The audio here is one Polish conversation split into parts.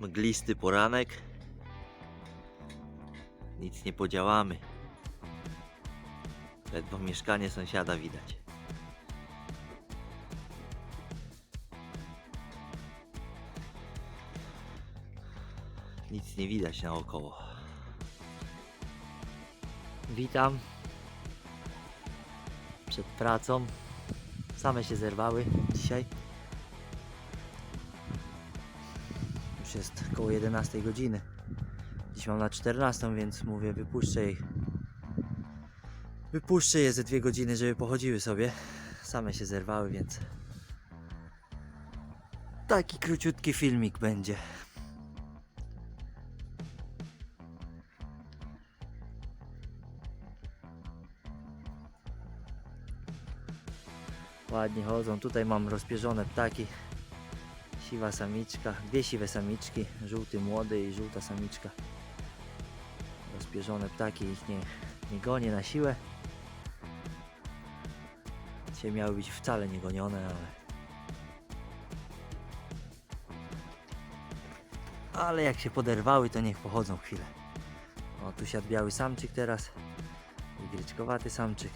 Mglisty poranek. Nic nie podziałamy. Ledwo mieszkanie sąsiada widać. Nic nie widać naokoło. Witam. Przed pracą. Same się zerwały dzisiaj. Już jest koło 11 godziny. Dziś mam na 14, więc mówię, wypuszczę ich. Wypuszczę je ze dwie godziny, żeby pochodziły sobie. Same się zerwały, więc taki króciutki filmik będzie. Ładnie chodzą. Tutaj mam rozpierzone ptaki. Siwa samiczka, dwie siwe samiczki, żółty młody i żółta samiczka. Rozpierzone ptaki, ich nie, nie gonię na siłę. Dzisiaj miały być wcale nie gonione, ale... Ale jak się poderwały, to niech pochodzą chwilę. O, tu siadł biały samczyk teraz. I gryczkowaty samczyk.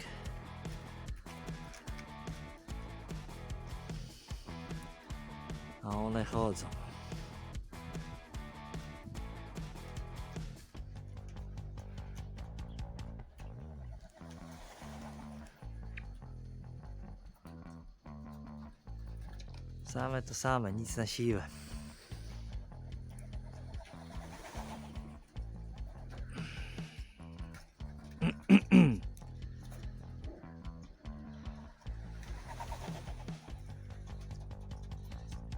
A one chodzą. Same to same, nic na siłę.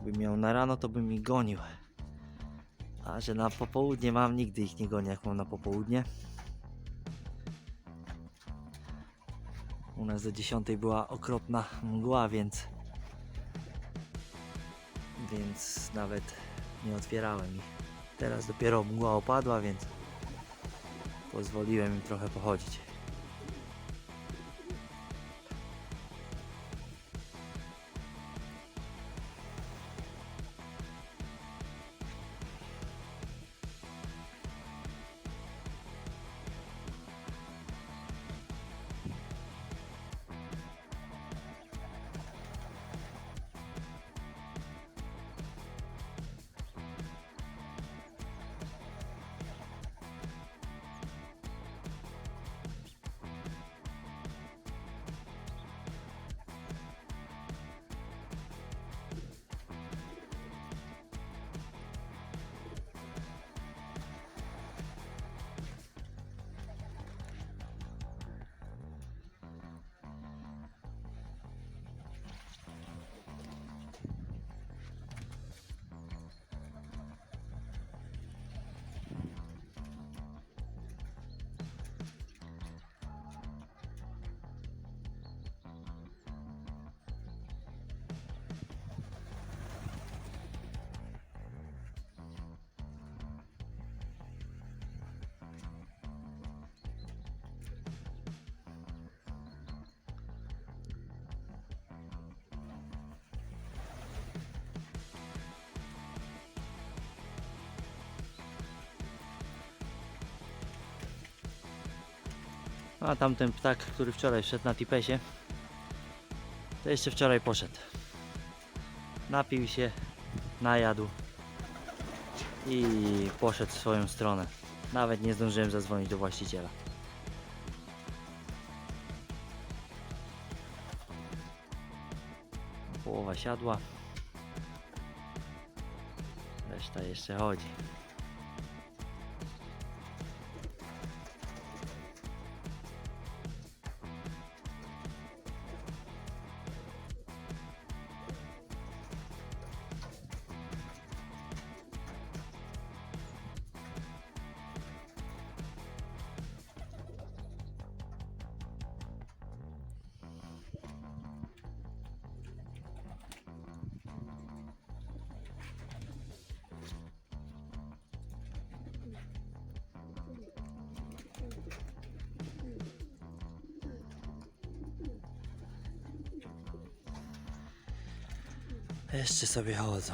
Gdybym miał na rano, to bym ich gonił. A że na popołudnie mam, nigdy ich nie gonię, jak mam na popołudnie. U nas do 10 była okropna mgła, więc więc nawet nie otwierałem ich. Teraz dopiero mgła opadła, więc pozwoliłem im trochę pochodzić. A tamten ptak, który wczoraj wszedł na tipesie, to jeszcze wczoraj poszedł. Napił się, najadł i poszedł w swoją stronę. Nawet nie zdążyłem zadzwonić do właściciela. Połowa siadła. Reszta jeszcze chodzi. Jeszcze sobie chodzą.